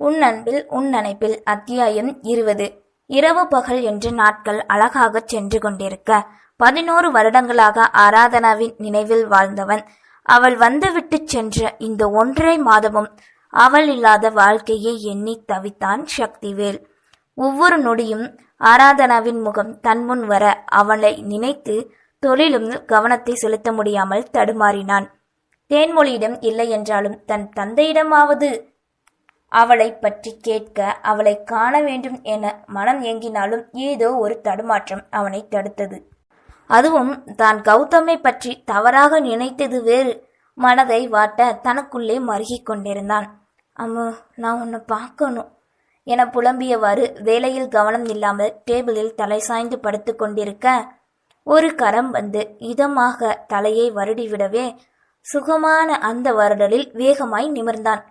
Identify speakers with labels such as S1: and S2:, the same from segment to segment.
S1: உன் அன்பில் உன் நினைப்பில் அத்தியாயம் இருபது. இரவு பகல் என்று நாட்கள் அழகாகச் சென்று கொண்டிருக்க பதினோரு வருடங்களாக ஆராதனாவின் நினைவில் வாழ்ந்தவன். அவள் வந்துவிட்டுச் சென்ற இந்த ஒன்றரை மாதமும் அவள் இல்லாத வாழ்க்கையை எண்ணி தவித்தான் சக்திவேல். ஒவ்வொரு நொடியும் ஆராதனாவின் முகம் தன்முன் வர அவளை நினைத்து தொழிலும் கவனத்தை செலுத்த முடியாமல் தடுமாறினான். தேன்மொழியிடம் இல்லை என்றாலும் தன் தந்தையிடமாவது அவளை பற்றி கேட்க அவளை காண வேண்டும் என மனம் ஏங்கினாலும் ஏதோ ஒரு தடுமாற்றம் அவனை தடுத்தது. அதுவும் தான் கௌதமை பற்றி தவறாக நினைத்தது வேறு. மனதை வாட்ட தனக்குள்ளே மருகிக் கொண்டிருந்தான். அம்மு நான் உன்னை பார்க்கணும் என புலம்பியவாறு வேலையில் கவனம் இல்லாமல் டேபிளில் தலை சாய்ந்து படுத்து கொண்டிருக்க ஒரு கரம் வந்து இதமாக தலையை வருடிவிடவே சுகமான அந்த வருடலில் வேகமாய் நிமிர்ந்தான்.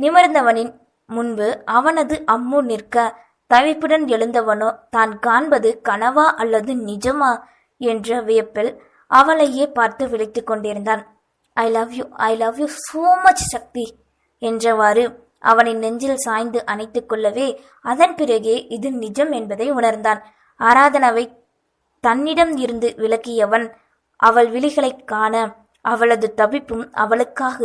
S1: நிமிர்ந்தவனின் முன்பு அவனது அம்மு நிற்க தவிப்புடன் எழுந்தவனோ தான் காண்பது கனவா அல்லது நிஜமா என்ற வியப்பில் அவளையே பார்த்து விழித்து கொண்டிருந்தான். I love you I love you so much Shakti என்றவாறு அவனின் நெஞ்சில் சாய்ந்து அணைத்துக் கொள்ளவே அதன் பிறகே இது நிஜம் என்பதை உணர்ந்தான். ஆராதனாவை தன்னிடம் இருந்து விலக்கியவன் அவள் விழிகளைக் காண அவளது தவிப்பும் அவளுக்காக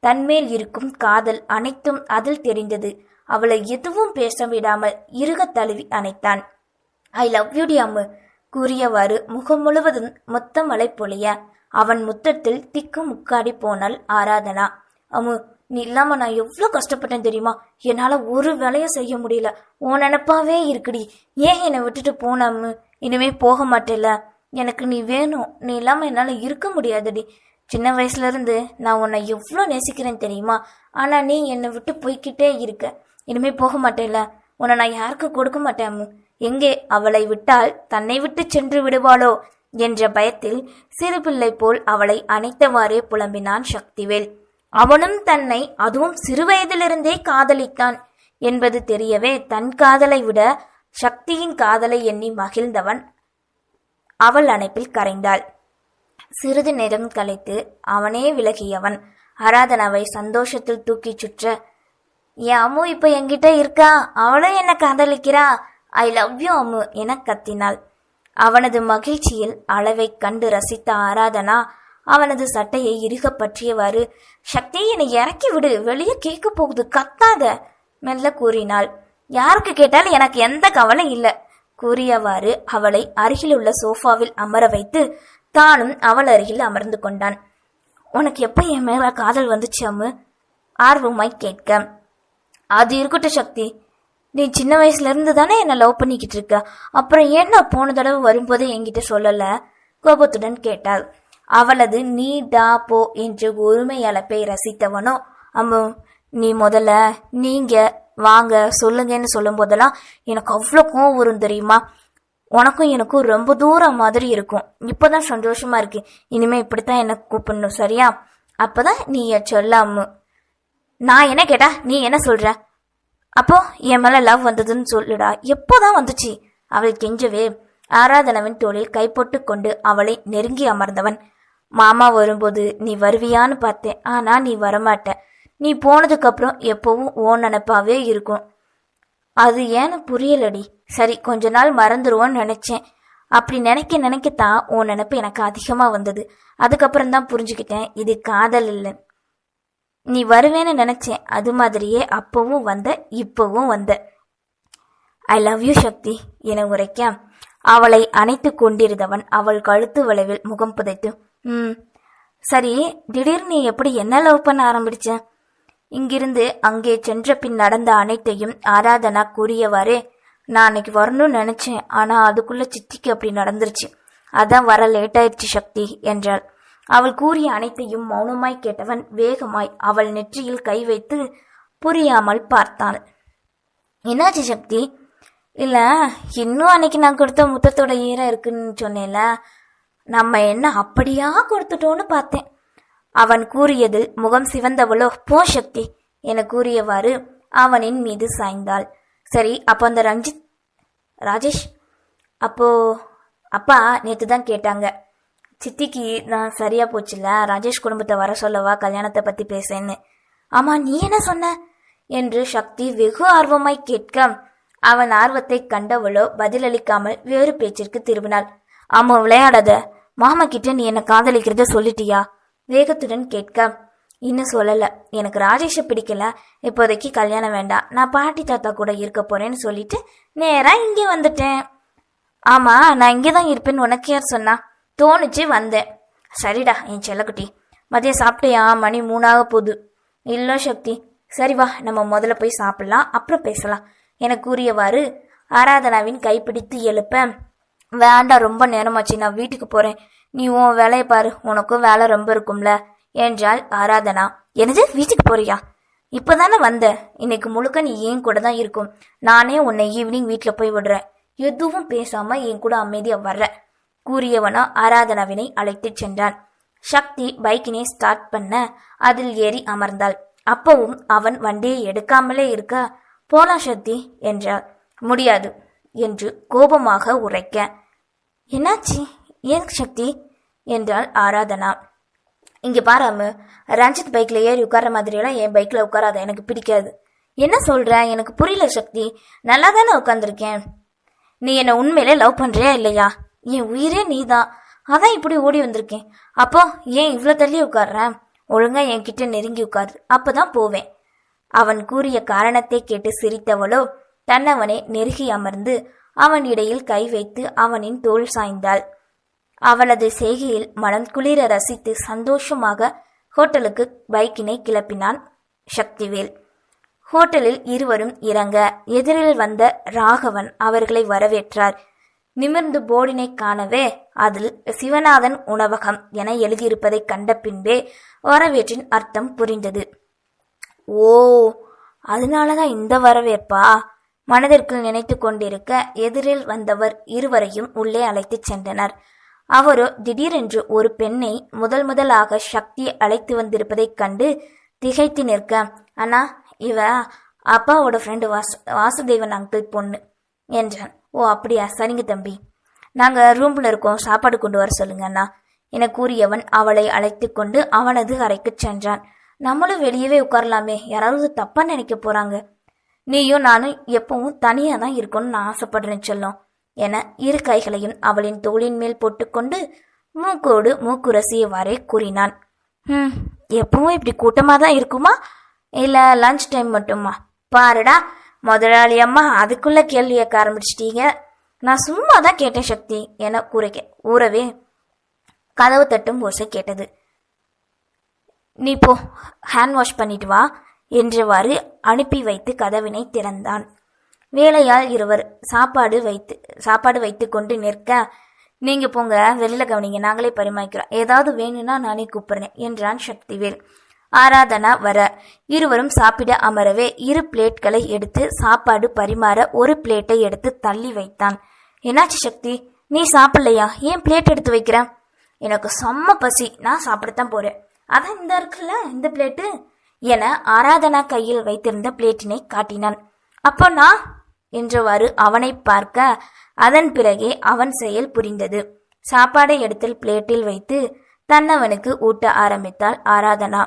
S1: தன்மேல் இருக்கும் காதல் அனைத்தும் அதில் தெரிந்தது. அவளை எதுவும் பேச விடாமல் இறுகத் தழுவி அணைத்தான். ஐ லவ் யூ அம்மு கூறியவாறு முகம் முழுவதும் முத்தமலை பொழிய அவன் முத்தத்தில் திக்கு முக்காடி போனாள் ஆராதனா. அம்மு நீ இல்லாம நான் எவ்வளோ கஷ்டப்பட்டேன் தெரியுமா? என்னால ஒரு வேலையும் செய்ய முடியல. உன் நினப்பாவே இருக்குடி. ஏன் என்னை விட்டுட்டு போன அம்மு? இனிமே போக மாட்டேல எனக்கு நீ வேணும். நீ இல்லாம என்னால இருக்க முடியாதுடி. சின்ன வயசுல இருந்து நான் உன்னை எவ்வளோ நேசிக்கிறேன் தெரியுமா? ஆனா நீ என்னை விட்டு போய்க்கிட்டே இருக்க. இனிமே போக மாட்டேல உன்னை நான் யாருக்கு கொடுக்க மாட்டேன் எங்கே அவளை விட்டால் தன்னை விட்டு சென்று விடுவாளோ? என்ற பயத்தில் சிறு பிள்ளை போல் அவளை அணைத்தவாறே புலம்பினான் சக்திவேல். அவனும் தன்னை அதுவும் சிறுவயதிலிருந்தே காதலித்தான் என்பது தெரியவே தன் காதலை விட சக்தியின் காதலை எண்ணி மகிழ்ந்தவன் அவள் அணைப்பில் கரைந்தாள். சிறிது நேரம் கழித்து அவனே விலகியவன். ஆராதனாவை சந்தோஷத்தில் தூக்கிச் சுற்ற என் அம்மு இப்ப என்கிட்ட இருக்கா? அவளும் என்ன காதலிக்கிறா? ஐ லவ் யூ அம்மு என கத்தினாள். அவனது மகிழ்ச்சியில் அளவைக் கண்டு ரசித்த ஆராதனா அவனது சட்டையை இறுகப் பற்றியவாறு சக்தி என்னை இறக்கி விடு வெளியே கேட்க போகுது கத்தாத மெல்ல கூறினாள். யாருக்கு கேட்டாலும் எனக்கு எந்த கவலை இல்லை கூறியவாறு அவளை அருகிலுள்ள சோஃபாவில் அமர வைத்து தானும் அவள் அருகில் அமர்ந்து கொண்டான். உனக்கு எப்ப என் மேல காதல் வந்துச்சு அம்மு? ஆர்வமாய் கேட்க. அது இருக்கட்டும் சக்தி. நீ சின்ன வயசுல இருந்து தானே என்ன லவ் பண்ணிக்கிட்டு இருக்க. அப்புறம் ஏன்னா போன தடவை வரும்போது என்கிட்ட சொல்லல? கோபத்துடன் கேட்டாள். அவளது நீ டா போ என்று ஒருமை அழைப்பை ரசித்தவனோ அம்மு நீ முதல்ல நீங்க வாங்க சொல்லுங்கன்னு சொல்லும் போதெல்லாம் எனக்கு அவ்வளோ கோவம் வரும் தெரியுமா? உனக்கும் எனக்கும் ரொம்ப தூரம் மாதிரி இருக்கும். இப்போதான் சந்தோஷமா இருக்கு. இனிமே இப்படித்தான் என்ன கூப்பிடணும் சரியா? அப்பதான் நீ என் நான் என்ன கேட்டா நீ என்ன சொல்ற? அப்போ என் மேல லவ் வந்ததுன்னு சொல்லுடா. எப்போதான் வந்துச்சு? அவள் கெஞ்சவே. ஆராதனவின் தோளில் கைப்போட்டு கொண்டு அவளை நெருங்கி அமர்ந்தவன். மாமா வரும்போது நீ வருவியான்னு பார்த்தேன். ஆனா நீ வரமாட்ட. நீ போனதுக்கு அப்புறம் எப்பவும் ஓ நினப்பாவே இருக்கும். அது ஏன்னு புரியலடி. சரி கொஞ்ச நாள் மறந்துடுவோன்னு நினைச்சேன். அப்படி நினைக்க நினைக்கத்தான் உன் நினப்பு எனக்கு அதிகமாக வந்தது. அதுக்கப்புறம் தான் புரிஞ்சுக்கிட்டேன் இது காதல் இல்லை. நீ வருவேன்னு நினைச்சேன் அது மாதிரியே அப்பவும் வந்த இப்பவும் வந்த. ஐ லவ் யூ சக்தி என உரைக்க அவளை அணைத்து கொண்டிருந்தவன் அவள் கழுத்து வளைவில் முகம் புதைத்து. ம். சரி திடீர்னு எப்படி என்ன லவ் பண்ண ஆரம்பிச்சேன் இங்கிருந்து அங்கே சென்ற பின் நடந்த அனைத்தையும் ஆராதனா கூறியவாறே நான் அன்னைக்கு வரணும்னு நினைச்சேன். ஆனா அதுக்குள்ள சித்திக்கு அப்படி நடந்துருச்சு. அதான் வர லேட் ஆயிடுச்சு சக்தி என்றாள். அவள் கூறிய அனைத்தையும் மௌனமாய் கேட்டவன் வேகமாய் அவள் நெற்றியில் கை வைத்து புரியாமல் பார்த்தான் என்னாச்சு சக்தி? இல்ல இன்னும் அன்னைக்கு நான் கொடுத்த முத்தத்தோட ஈரம் இருக்குன்னு சொன்னேன்ல. நம்ம என்ன அப்படியா கொடுத்துட்டோன்னு பார்த்தேன். அவன் கூறியதில் முகம் சிவந்தவளோ போ சக்தி என கூறியவாறு அவனின் மீது சாய்ந்தாள். சரி அப்போ அந்த ரஞ்சித் ராஜேஷ் அப்போ அப்பா நேற்று தான் கேட்டாங்க. சித்திக்கு நான் சரியா போச்சுல ராஜேஷ் குடும்பத்தை வர சொல்லவா கல்யாணத்தை பத்தி பேசேன்னு. ஆமா நீ என்ன சொன்ன? என்று சக்தி வெகு ஆர்வமாய் கேட்க அவன் ஆர்வத்தை கண்டவளோ பதிலளிக்காமல் வேறு பேச்சிற்கு திரும்பினாள். ஆமா விளையாடாத. மாமா கிட்ட நீ என்ன காதலிக்கிறத சொல்லிட்டியா? வேகத்துடன் கேட்க இன்னும் சொல்லல. எனக்கு ராஜேஷை பிடிக்கல. இப்போதைக்கு கல்யாணம் வேண்டாம். நான் பாட்டி தாத்தா கூட இருக்க போறேன்னு சொல்லிட்டு நேரா இங்கே வந்துட்டேன். ஆமா நான் இங்கே தான் இருப்பேன்னு உனக்கு யார் சொன்னா? தோணுச்சு வந்தேன். சரிடா என் செல்லக்குட்டி. மதியம் சாப்பிட்டியா? மணி மூணாக போகுது. இல்லை சக்தி. சரி வா நம்ம முதல்ல போய் சாப்பிடலாம். அப்புறம் பேசலாம். என கூறியவாறு ஆராதனாவின் கைப்பிடித்து எழுப்ப வேண்டாம் ரொம்ப நேரமாச்சு. நான் வீட்டுக்கு போறேன். நீ உன் வேலையை பாரு உனக்கும் வேலை ரொம்ப இருக்கும்ல என்றாள் ஆராதனா. எனது வீட்டுக்கு போறியா? இப்பதானே வந்த. இன்னைக்கு முழுக்க நீ ஏன் கூட தான் இருக்கும். நானே உன்னை ஈவினிங் வீட்டில் போய் விடுறேன். எதுவும் பேசாம என் கூட அமைதியா வர்ற. கூறியவனோ ஆராதனாவினை அழைத்துச் சென்றான். சக்தி பைக்கினை ஸ்டார்ட் பண்ண அதில் ஏறி அமர்ந்தாள். அப்பவும் அவன் வண்டியை எடுக்காமலே இருக்க போலாம் சக்தி என்றாள். முடியாது என்று கோபமாக உரைக்க. என்னாச்சு? ஏன் சக்தி? என்றாள் ஆராதனா. இங்கே பாராமு ரஞ்சித் பைக்ல ஏறி உட்கார்ற மாதிரியெல்லாம் என் பைக்ல உட்காராத எனக்கு பிடிக்காது. என்ன சொல்ற? எனக்கு புரியல சக்தி. நல்லா தானே உட்காந்துருக்கேன் நீ என்ன உண்மையிலே லவ் பண்றியா இல்லையா? என் உயிரே நீதான். அதான் இப்படி ஓடி வந்திருக்கேன். அப்போ ஏன் இவ்வளோ தள்ளி உட்கார்ற? ஒழுங்கா என்கிட்ட நெருங்கி உட்காரு. அப்பதான் போவேன். அவன் கூறிய காரணத்தை கேட்டு சிரித்தவளோ தன்னவனை நெருகி அமர்ந்து அவன் இடையில் கை வைத்து அவனின் தோல் சாய்ந்தாள். அவளது செய்கையில் மனம் குளிர ரசித்து சந்தோஷமாக ஹோட்டலுக்கு பைக்கினை கிளப்பினான் சக்திவேல். ஹோட்டலில் இருவரும் இறங்க எதிரில் வந்த ராகவன் அவர்களை வரவேற்றார். நிமிர்ந்து போர்டினை காணவே அதில் சிவநாதன் உணவகம் என எழுதியிருப்பதைக் கண்ட பின்பே வரவேற்றின் அர்த்தம் புரிந்தது. ஓ அதனாலதான் இந்த வரவேற்பா? மனதிற்குள் நினைத்து கொண்டிருக்க எதிரில் வந்தவர் இருவரையும் உள்ளே அழைத்துச் சென்றனர். அவரோ திடீரென்று ஒரு பெண்ணை முதல் முதலாக சக்தி அழைத்து வந்திருப்பதைக் கண்டு திகைத்து நிற்க அண்ணா இவ அப்பாவோட ஃப்ரெண்டு வாசு வாசுதேவன் அங்கிள் பொண்ணு என்றான். ஓ அப்படியா? சரிங்க தம்பி. நாங்க ரூம்ல இருக்கோம். சாப்பாடு கொண்டு வர சொல்லுங்க அண்ணா என கூறியவன் அவளை அழைத்து கொண்டு அவனது அறைக்குச் சென்றான். நம்மளும் வெளியவே உட்காரலாமே. யாராவது தப்பா நினைக்க போறாங்க. நீயும் நானும் எப்பவும் தனியா தான் இருக்கணும்னு நான் ஆசைப்படுறேன் செல்லம். என இரு கைகளையும் அவளின் தோளின் மேல் போட்டுக்கொண்டு மூக்கோடு மூக்குரசியவாறே கூறினான். ம் எப்பவும் இப்படி கூட்டமாக தான் இருக்குமா? இல்லை லஞ்ச் டைம் மட்டுமா? பாருடா முதலாளி அம்மா அதுக்குள்ள கேள்வி கேட்க ஆரம்பிச்சிட்டீங்க. நான் சும்மா தான் கேட்டேன் சக்தி என கூறக்க ஊறவே கதவு தட்டும் ஓசை கேட்டது. நீ போ ஹேண்ட் வாஷ் பண்ணிட்டு வா என்றவாறு அனுப்பி வைத்து கதவினை திறந்தான். வேலையால் இருவர் சாப்பாடு வைத்து சாப்பாடு வைத்து கொண்டு நிற்க நீங்க போங்க வெளியில கவனிங்க நாங்களே பரிமாறிக்கிறோம். ஏதாவது வேணும்னா நானே கூப்பிடுறேன் என்றான் சக்திவேல். ஆராதனா வர இருவரும் சாப்பிட அமரவே இரு பிளேட்களை எடுத்து சாப்பாடு பரிமாற ஒரு பிளேட்டை எடுத்து தள்ளி வைத்தான். என்னாச்சு சக்தி? நீ சாப்பிடலையா? ஏன் பிளேட் எடுத்து வைக்கிற? எனக்கு செம்ம பசி. நான் சாப்பிடத்தான் போறேன். அதான் இந்த இருக்குல்ல இந்த பிளேட்டு? என ஆராதனா கையில் வைத்திருந்த பிளேட்டினை காட்டினான். அப்போ நான் என்றவாறு அவனை பார்க்க அதன் பிறகே அவன் செயல் புரிந்தது. சாப்பாடை எடுத்து பிளேட்டில் வைத்து தன்னவனுக்கு ஊட்ட ஆரம்பித்தாள் ஆராதனா.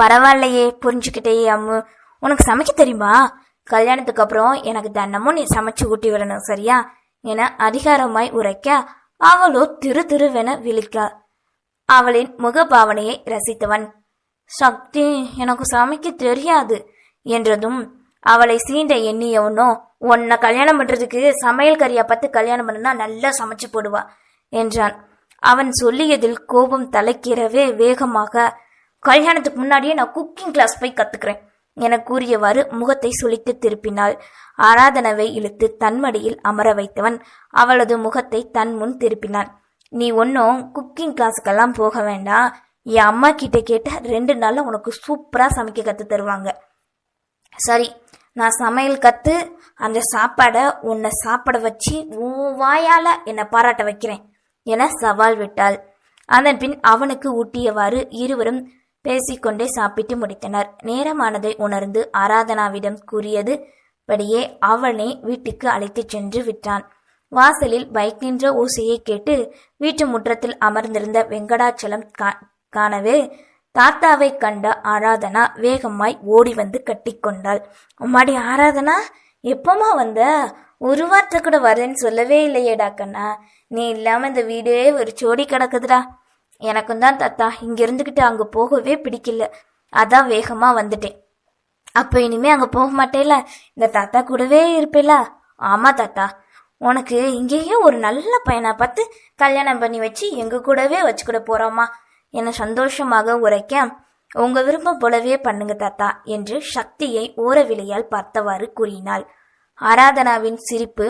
S1: பரவாயில்லையே புரிஞ்சுக்கிட்டே அம்மு. உனக்கு சமைக்க தெரியுமா? கல்யாணத்துக்கு அப்புறம் எனக்கு தினமும் நீ சமைச்சு ஊட்டி விடணும் சரியா? என அதிகாரமாய் உரைக்க அவளோ திரு திருவென விழிக்க அவளின் முகபாவனையை ரசித்தவன் சக்தி எனக்கு சமைக்க தெரியாது என்றதும் அவளை சீண்ட எண்ணியவனோ உன்னை கல்யாணம் பண்றதுக்கு சமையல் கறியா பார்த்து கல்யாணம் பண்ணுனா நல்லா சமைச்சு போடுவா என்றான். அவன் சொல்லியதில் கோபம் தலைக்கிறவே வேகமாக கல்யாணத்துக்கு முன்னாடியே நான் குக்கிங் கிளாஸ் போய் கத்துக்கிறேன் என கூறியவாறு முகத்தை சுளித்து திருப்பினாள். ஆராதனவை இழுத்து தன்மடியில் அமர வைத்தவன் அவளது முகத்தை தன் முன் திருப்பினான். நீ ஒன்றும் குக்கிங் கிளாஸுக்கெல்லாம் போக வேண்டாம் என் அம்மா கிட்ட கேட்ட ரெண்டு நாள்ல உனக்கு சூப்பரா சமைக்க கத்து தருவாங்க. சரி நான் சமையல் கத்து அந்த சாப்பாடை உன்னை சாப்பிட வச்சு உன் வாயால என்னை பாராட்ட வைக்கிறேன் என சவால் விட்டாள். அதன் பின் அவனுக்கு ஊட்டியவாறு இருவரும் பேசிக்கொண்டே சாப்பிட்டு முடித்தனர். நேரமானதை உணர்ந்து ஆராதனாவிடம் கூறியது படியே அவனை வீட்டுக்கு அழைத்துச் சென்று விட்டான். வாசலில் பைக் நின்ற ஓசையை கேட்டு வீட்டு முற்றத்தில் அமர்ந்திருந்த வெங்கடாச்சலம் கா- காணவே தாத்தாவை கண்ட ஆராதனா வேகமாய் ஓடி வந்து கட்டிக்கொண்டாள். உம்மாடி ஆராதனா எப்பமா வந்த? ஒரு வார்த்தை கூட வரேன்னு சொல்லவே இல்லையேடா கண்ணா நீ இல்லாம இந்த வீடே ஒரு சோடி கிடக்குதுடா. எனக்கும் தான் தாத்தா. இங்க இருந்துகிட்டு அங்க போகவே பிடிக்கல. அதான் வேகமா வந்துட்டேன். அப்ப இனிமே அங்க போக மாட்டேல? இந்த தாத்தா கூடவே இருப்பேல? ஆமா தாத்தா. உனக்கு இங்கேயே ஒரு நல்ல பையனை பார்த்து கல்யாணம் பண்ணி வச்சு எங்க கூடவே வச்சுக்கூட போறோமா? என சந்தோஷமாக உரைக்க உங்க விருப்பம் போலவே பண்ணுங்க தாத்தா என்று சக்தியை ஓரவிலையால் பார்த்தவாறு கூறினாள். ஆராதனாவின் சிரிப்பு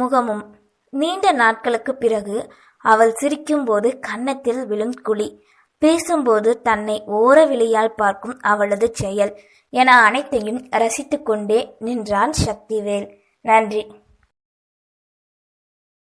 S1: முகமும் நீண்ட நாட்களுக்கு பிறகு அவள் சிரிக்கும்போது கன்னத்தில் விழும் குழி பேசும்போது தன்னை ஓரவிழியால் பார்க்கும் அவளது செயல் என அனைத்தையும் ரசித்துக்கொண்டே நின்றான் சக்திவேல். நன்றி.